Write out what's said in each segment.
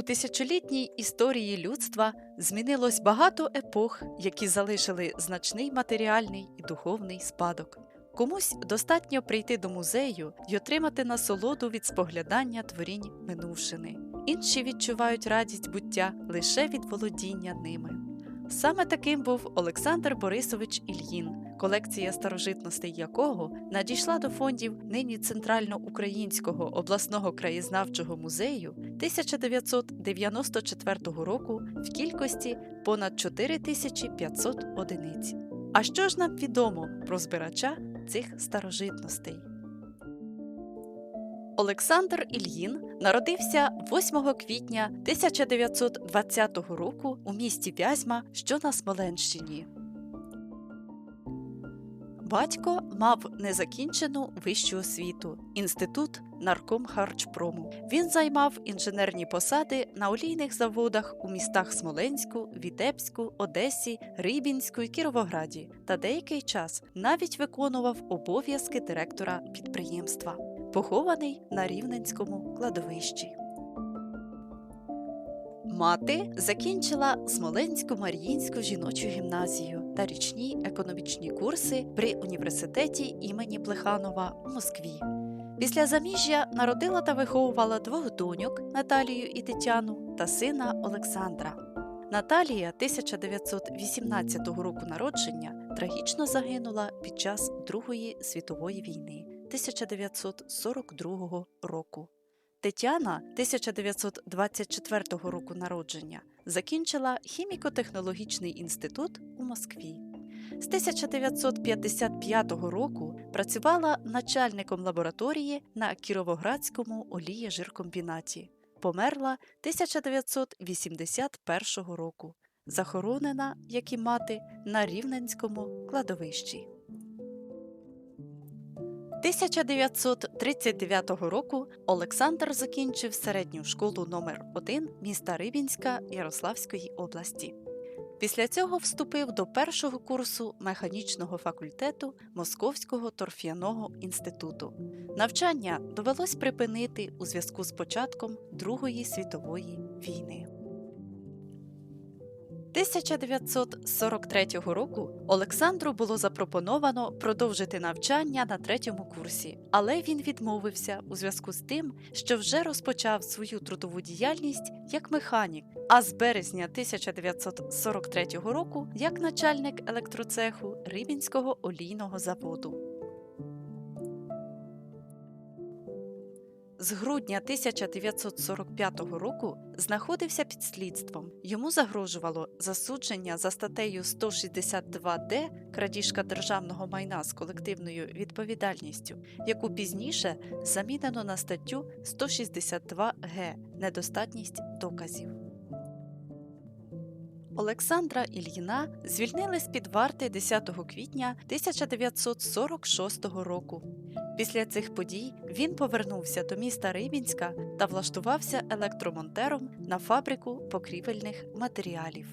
У тисячолітній історії людства змінилось багато епох, які залишили значний матеріальний і духовний спадок. Комусь достатньо прийти до музею і отримати насолоду від споглядання творінь минувшини. Інші відчувають радість буття лише від володіння ними. Саме таким був Олександр Борисович Ільїн, колекція старожитностей якого надійшла до фондів нині Центральноукраїнського обласного краєзнавчого музею 1994 року в кількості понад 4500 одиниць. А що ж нам відомо про збирача цих старожитностей? Олександр Ільїн народився 8 квітня 1920 року у місті Вязьма, що на Смоленщині. Батько мав незакінчену вищу освіту інститут наркомхарчпрому. Він займав інженерні посади на олійних заводах у містах Смоленську, Вітебську, Одесі, Рибінську і Кіровограді та деякий час навіть виконував обов'язки директора підприємства, похований на Рівненському кладовищі. Мати закінчила Смоленську Маріїнську жіночу гімназію та річні економічні курси при університеті імені Плеханова у Москві. Після заміжжя народила та виховувала двох доньок Наталію і Тетяну та сина Олександра. Наталія 1918 року народження трагічно загинула під час Другої світової війни 1942 року. Тетяна 1924 року народження закінчила хіміко-технологічний інститут у Москві. З 1955 року працювала начальником лабораторії на Кіровоградському олієжиркомбінаті. Померла 1981 року, захоронена, як і мати, на Рівненському кладовищі. 1939 року Олександр закінчив середню школу номер 1 міста Рибінська Ярославської області. Після цього вступив до першого курсу механічного факультету Московського торф'яного інституту. Навчання довелось припинити у зв'язку з початком Другої світової війни. 1943 року Олександру було запропоновано продовжити навчання на третьому курсі, але він відмовився у зв'язку з тим, що вже розпочав свою трудову діяльність як механік, а з березня 1943 року як начальник електроцеху Рибінського олійного заводу. З грудня 1945 року знаходився під слідством. Йому загрожувало засудження за статтею 162Д крадіжка державного майна з колективною відповідальністю, яку пізніше замінено на статтю 162Г недостатність доказів. Олександра Ільїна звільнили з під варти 10 квітня 1946 року. Після цих подій він повернувся до міста Рибінська та влаштувався електромонтером на фабрику покрівельних матеріалів.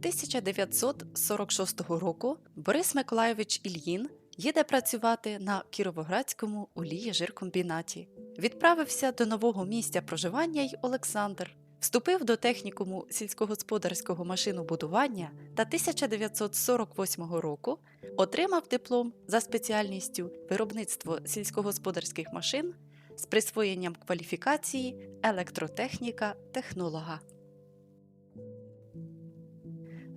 1946 року Борис Миколайович Ільїн їде працювати на Кіровоградському олієжиркомбінаті. Відправився до нового місця проживання й Олександр. Вступив до технікуму сільськогосподарського машинобудування та 1948 року отримав диплом за спеціальністю виробництво сільськогосподарських машин з присвоєнням кваліфікації електротехніка технолога.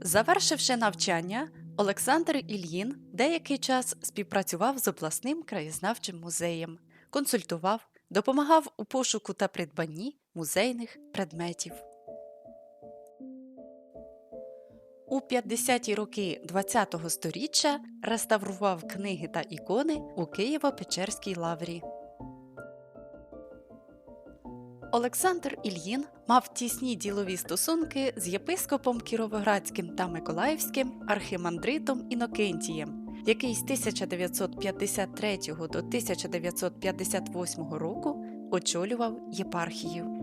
Завершивши навчання, Олександр Ільїн деякий час співпрацював з обласним краєзнавчим музеєм, консультував, допомагав у пошуку та придбанні музейних предметів. У 50-ті роки ХХ століття реставрував книги та ікони у Києво-Печерській лаврі. Олександр Ільїн мав тісні ділові стосунки з єпископом Кіровоградським та Миколаївським архимандритом Інокентієм, який з 1953 до 1958 року очолював єпархію.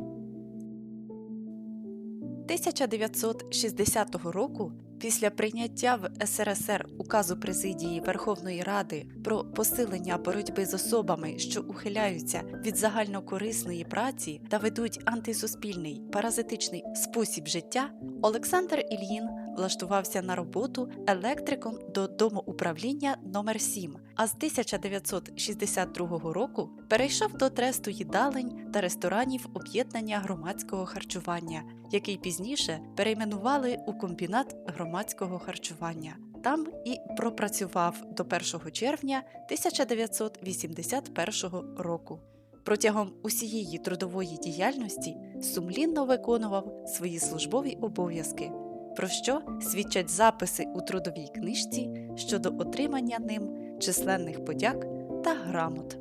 1960 року Після прийняття в СРСР указу президії Верховної Ради про посилення боротьби з особами, що ухиляються від загальнокорисної праці та ведуть антисуспільний паразитичний спосіб життя, Олександр Ільїн влаштувався на роботу електриком до домоуправління номер 7 а з 1962 року перейшов до тресту їдалень та ресторанів об'єднання громадського харчування, який пізніше перейменували у комбінат громадського харчування. Там і пропрацював до 1 червня 1981 року. Протягом усієї трудової діяльності сумлінно виконував свої службові обов'язки, про що свідчать записи у трудовій книжці щодо отримання ним численних подяк та грамот.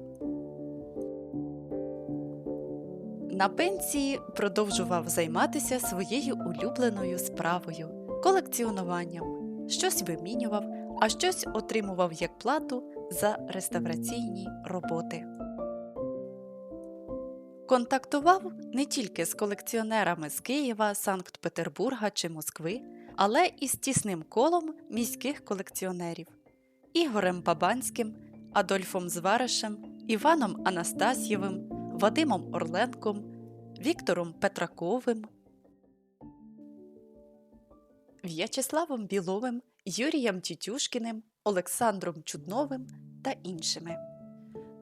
На пенсії продовжував займатися своєю улюбленою справою колекціонуванням, щось вимінював, а щось отримував як плату за реставраційні роботи. Контактував не тільки з колекціонерами з Києва, Санкт-Петербурга чи Москви, але і з тісним колом міських колекціонерів Ігорем Бабанським, Адольфом Зваришем, Іваном Анастасьєвим, Вадимом Орленком, Віктором Петраковим, В'ячеславом Біловим, Юрієм Тютюшкіним, Олександром Чудновим та іншими.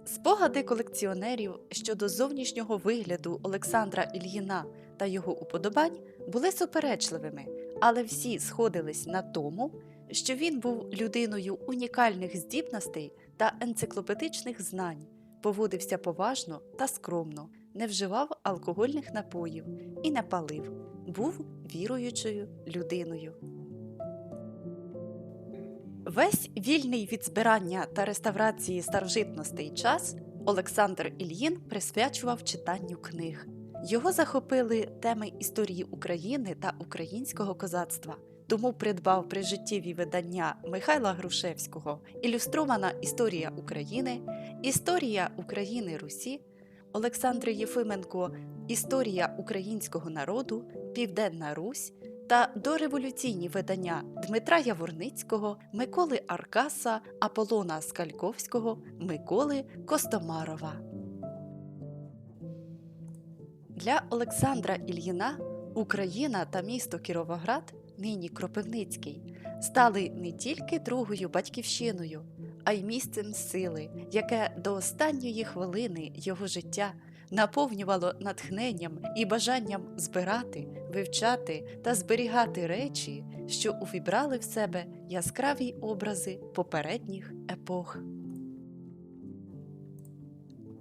Спогади колекціонерів щодо зовнішнього вигляду Олександра Ільїна та його уподобань були суперечливими, але всі сходились на тому, що він був людиною унікальних здібностей та енциклопедичних знань, поводився поважно та скромно, не вживав алкогольних напоїв і не палив, був віруючою людиною. Весь вільний від збирання та реставрації старожитностей час Олександр Ільїн присвячував читанню книг. Його захопили теми історії України та українського козацтва, тому придбав прижиттєві видання Михайла Грушевського, ілюстрована Історія України, Історія України Русі, Олександра Єфименко Історія українського народу, Південна Русь та дореволюційні видання Дмитра Яворницького, Миколи Аркаса, Аполлона Скальковського, Миколи Костомарова. Для Олександра Ільїна Україна та місто Кіровоград, нині Кропивницький, стали не тільки другою батьківщиною, а й місцем сили, яке до останньої хвилини його життя наповнювало натхненням і бажанням збирати, вивчати та зберігати речі, що увібрали в себе яскраві образи попередніх епох.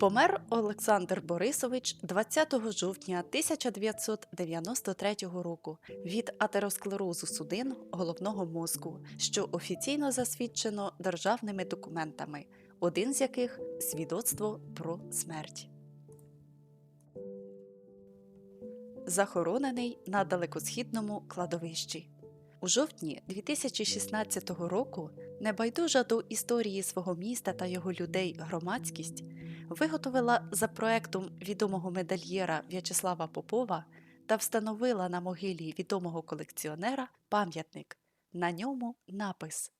Помер Олександр Борисович 20 жовтня 1993 року від атеросклерозу судин головного мозку, що офіційно засвідчено державними документами, один з яких свідоцтво про смерть. Захоронений на далекосхідному кладовищі. У жовтні 2016 року небайдужа до історії свого міста та його людей громадськість виготовила за проектом відомого медальєра В'ячеслава Попова та встановила на могилі відомого колекціонера пам'ятник. На ньому напис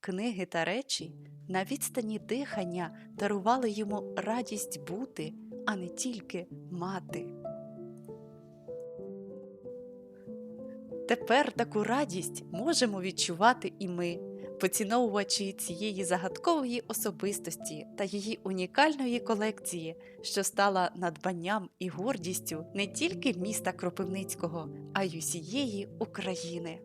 Книги та речі на відстані дихання дарували йому радість бути, а не тільки мати. Тепер таку радість можемо відчувати і ми, поціновувачі цієї загадкової особистості та її унікальної колекції, що стала надбанням і гордістю не тільки міста Кропивницького, а й усієї України.